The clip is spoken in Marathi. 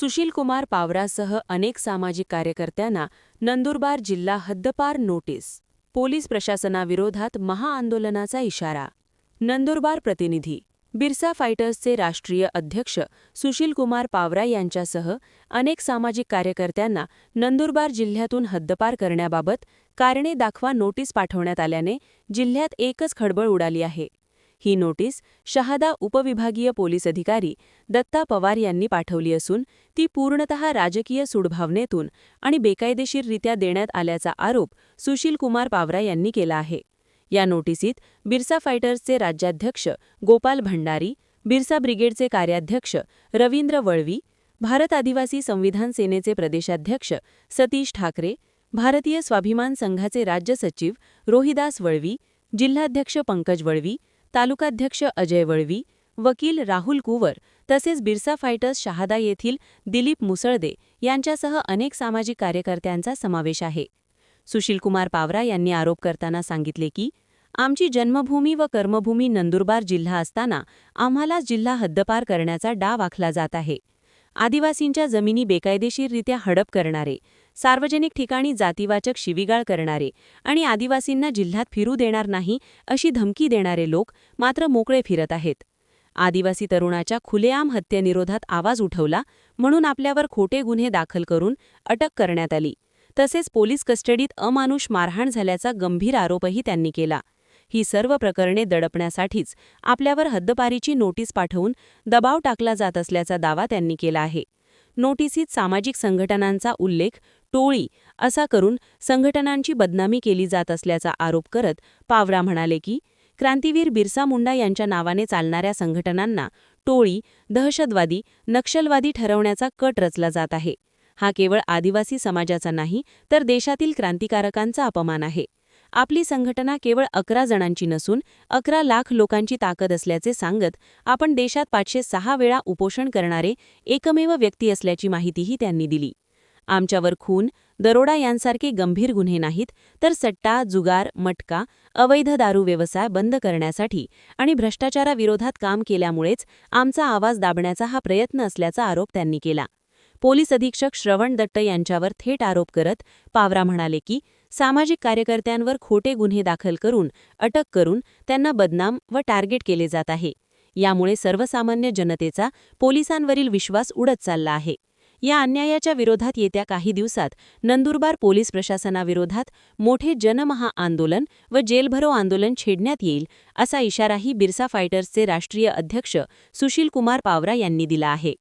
सुशीलकुमार पावरासह अनेक सामाजिक कार्यकर्त्यांना नंदुरबार जिल्हा हद्दपार नोटीस पोलीस प्रशासनाविरोधात महाआंदोलनाचा इशारा. नंदुरबार प्रतिनिधी बिरसा फायटर्सचे राष्ट्रीय अध्यक्ष सुशीलकुमार पावरा यांच्यासह अनेक सामाजिक कार्यकर्त्यांना नंदुरबार जिल्ह्यातून हद्दपार करण्याबाबत कारणे दाखवा नोटीस पाठवण्यात आल्याने जिल्ह्यात एकच खळबळ उडाली आहे. ही नोटीस शहादा उपविभागीय पोलीस अधिकारी दत्ता पवार यांनी पाठवली असून ती पूर्णतः राजकीय सुडभावनेतून आणि बेकायदेशीररित्या देण्यात आल्याचा आरोप सुशीलकुमार पावरा यांनी केला आहे. या नोटिसीत बिरसा फायटर्सचे राज्याध्यक्ष गोपाल भंडारी बिरसा ब्रिगेडचे कार्याध्यक्ष रवींद्र वळवी भारत आदिवासी संविधान सेनेचे प्रदेशाध्यक्ष सतीश ठाकरे भारतीय स्वाभिमान संघाचे राज्य सचिव रोहिदास वळवी जिल्हाध्यक्ष पंकज वळवी तालुकाध्यक्ष अजय वळवी वकील राहुल कुवर तसेच बिरसा फायटर्स शहादा येथील दिलीप मुसळदे यांच्यासह अनेक सामाजिक कार्यकर्त्यांचा समावेश आहे. सुशीलकुमार पावरा यांनी आरोप करताना सांगितले की आमची जन्मभूमी व कर्मभूमी नंदुरबार जिल्हा असताना आम्हाला जिल्हा हद्दपार करण्याचा डाव आखला जात आहे. आदिवासींच्या जमिनी बेकायदेशीररित्या हडप करणारे सार्वजनिक ठिकाणी जातीवाचक शिवीगाळ करणारे आणि आदिवासींना जिल्ह्यात फिरू देणार नाही अशी धमकी देणारे लोक मात्र मोकळे फिरत आहेत. आदिवासी तरुणाच्या खुलेआम हत्येनिरोधात आवाज उठवला म्हणून आपल्यावर खोटे गुन्हे दाखल करून अटक करण्यात आली. तसेच पोलीस कस्टडीत अमानुष मारहाण झाल्याचा गंभीर आरोपही त्यांनी केला. ही सर्व प्रकरणे दडपण्यासाठीच आपल्यावर हद्दपारीची नोटीस पाठवून दबाव टाकला जात असल्याचा दावा त्यांनी केला आहे. नोटिसीत सामाजिक संघटनांचा उल्लेख टोळी असा करून संघटनांची बदनामी केली जात असल्याचा आरोप करत पावरा म्हणाले की क्रांतीवीर बिरसा मुंडा यांच्या नावाने चालणाऱ्या संघटनांना टोळी दहशतवादी नक्षलवादी ठरवण्याचा कट रचला जात आहे. हा केवळ आदिवासी समाजाचा नाही तर देशातील क्रांतिकारकांचा अपमान आहे. आपली संघटना केवळ अकरा जणांची नसून अकरा लाख लोकांची ताकद असल्याचे सांगत आपण देशात पाचशे सहा वेळा उपोषण करणारे एकमेव व्यक्ती असल्याची माहितीही त्यांनी दिली. आमच्यावर खून दरोडा यांसारखे गंभीर गुन्हे नाहीत तर सट्टा जुगार मटका अवैध दारू व्यवसाय बंद करण्यासाठी आणि भ्रष्टाचाराविरोधात काम केल्यामुळेच आमचा आवाज दाबण्याचा हा प्रयत्न असल्याचा आरोप त्यांनी केला. पोलीस अधीक्षक श्रवण दत्त यांच्यावर थेट आरोप करत पावरा म्हणाले की सामाजिक कार्यकर्त्यांवर खोटे गुन्हे दाखल करून अटक करून त्यांना बदनाम व टार्गेट केले जात आहे. यामुळे सर्वसामान्य जनतेचा पोलिसांवरील विश्वास उडत चालला आहे. या अन्यायाच्या विरोधात येत्या काही दिवसात नंदुरबार पोलीस प्रशासनाविरोधात मोठे जनमहा आंदोलन व जेलभरो आंदोलन छेडण्यात येईल असा इशाराही बिरसा फायटर्सचे राष्ट्रीय अध्यक्ष सुशीलकुमार पावरा यांनी दिला आहे.